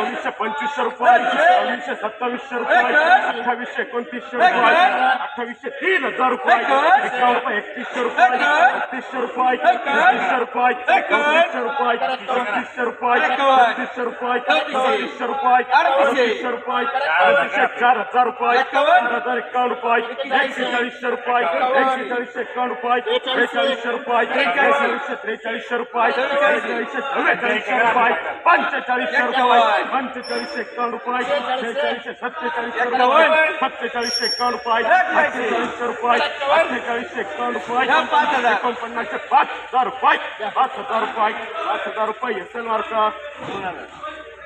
वीसशे रुपये चोवीसशे पंचवीसशे रुपये सव्वीसशे सत्तावीसशे रुपये अठ्ठावीसशे एकोणतीसशे रुपये अठ्ठावीसशे तीन हजार रुपये एकावन्न रुपये एकतीसशे रुपये एकतीसशे रुपये तीसशे रुपये चौतीसशे रुपये पस्तीसशे रुपये छत्तीसशे रुपये सदतीसशे रुपये अडतीसशे रुपये अडतीसशे चार हजार रुपये चार हजार एकावन्न रुपये एकशे चाळीसशे रुपये एकशे चाळीसशे एकावन्न रुपये त्रेचाळीसशे रुपये त्रेचाळीसशे त्रेचाळीसशे रुपये त्रेचाळीसशे चव्वेचाळीसशे रुपये पंचेचाळीसशे रुपये पंचेचाळीसशे एकावन्न रुपये शेहेचाळीसशे सत्तेचाळीसशे रुपये सत्तेचाळीसशे एकावन्न रुपये अठ्ठेचाळीसशे रुपये अठ्ठेचाळीसशे एकावन्न रुपये एकोणपन्नासशे पाच हजार रुपये पाच हजार रुपये पाच हजार रुपये एस एल मार्का.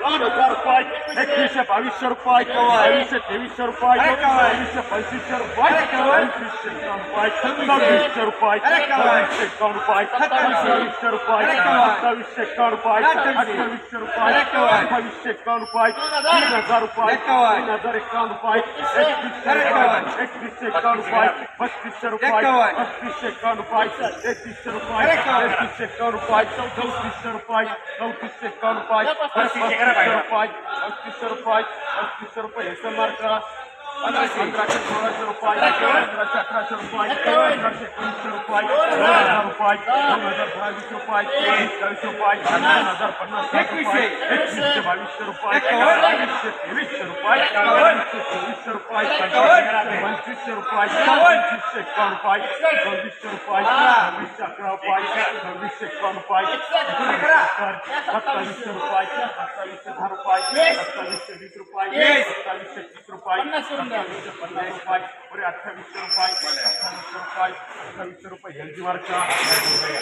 दोन हजार रुपये एकवीसशे बावीसशे रुपये बावीसशे तेवीसशे रुपये बावीसशे पंचवीसशे रुपये पंचवीसशे एकावन्न रुपये सव्वीसशे रुपये सव्वीसशे रुपये सत्तावीसशे एकावन्न रुपये अठ्ठावीसशे रुपये अठ्ठावीसशे एकावन्न रुपये तीन हजार रुपये तीन हजार एकावन्न रुपये एकवीसशे रुपये एकवीसशे एकावन्न रुपये पस्तीसशे रुपये पस्तीसशे एकावन्न रुपये तेहतीसशे रुपये तेहतीसशे एकावन्न रुपये चौतीसशे रुपये चौतीसशे एकावन्न रुपये सरपंच सरपंच सरपंच हे समार करा Andrade, Andrade, você não pode. Andrade, atrás, você não pode. Andrade, você não pode. Andrade, não pode. Andrade, vai o seu pai. Vai o seu pai. Andrade, para não pai. Você vai o seu pai. Andrade, o seu pai. Andrade, o seu pai. Pai. Andrade, o seu pai. Andrade, o seu pai. Pai. Andrade, o seu pai. Andrade, o seu pai. Pai. Andrade, o seu pai. Andrade, o seu pai. Pai. ರೂಪಾಯಿ ಹದಿನೈದು ರೂಪಾಯಿ ಬರೀ ಅಠ್ಠಾವೀಸशे ರೂಪಾಯಿ अठ्ठावीसशे ರೂಪಾಯಿ अठ्ठावीसशे ರೂಪಾಯಿ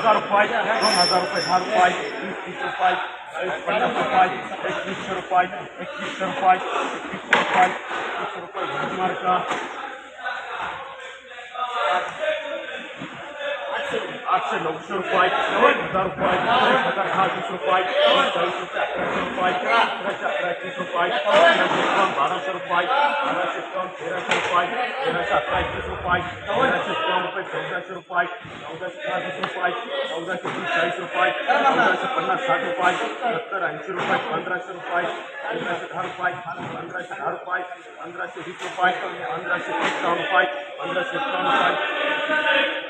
हज़ार ರೂಪಾಯಿ दोन हज़ार रुपये दहा रुपये वीस तीस रुपये Ekmek çırpay, ekmek çırpay, ekmek çırpay, ekmek çırpay, ekmek çırpay, ekmek çırpay, आठशे नऊशे रुपये हज़ार रुपये हज़ार रुपये चाळीस रुपये अकराशे अकराशे रुपये अकराशे एकावन्न बाराशे रुपये बाराशे एकावन्न तेराशे रुपये रुपये तेराशे रुपये चौदाशे रुपये चौदाशे रुपये चौदाशे रुपये चौदाशे पन्नास रुपये सत्तर ऐंशी रुपये पंधराशे रुपये पंधराशे दहा रुपये पंधराशे दहा रुपये पंधराशे वीस रुपये पंधराशे एकावन्न रुपये पंधराशे एकावन्न रुपये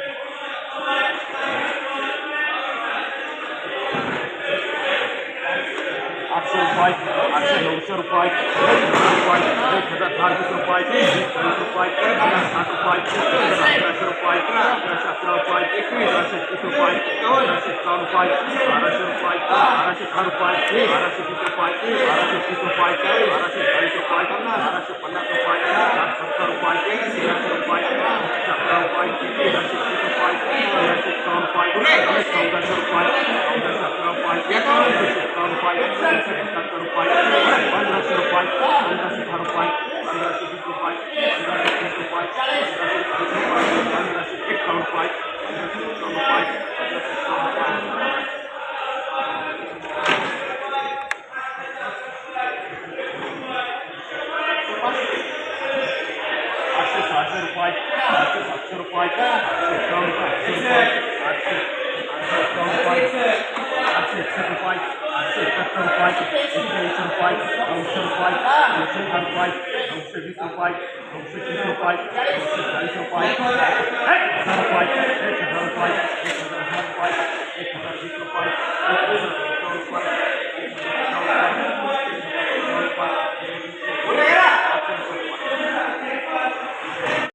रुपये आठशे नऊशे रुपये एक हजार रुपये एक हजार दहा वीस रुपये वीस चाळीस रुपये पन्नास साठ रुपये अकराशे रुपये अकराशे अकरा रुपये बाराशे एकवीस रुपये बाराशे एकावन्न रुपये बाराशे रुपये बाराशे दहा रुपये बाराशे वीस रुपये बाराशे तीस रुपये बाराशे चाळीस रुपये बाराशे पन्नास পয়সা আটশো রুপায় আটশো একাত্তর রুপায় একশো রুপায় নশো রুপায় নশো আট রুপায় নশো বিশ রুপায় নশো তিরিশ রুপায় নশো চালিশ রুপায় এক হাজার রুপায় এক হাজার রুপায় এক হাজার আট রুপায় এক হাজার বিশ রুপায়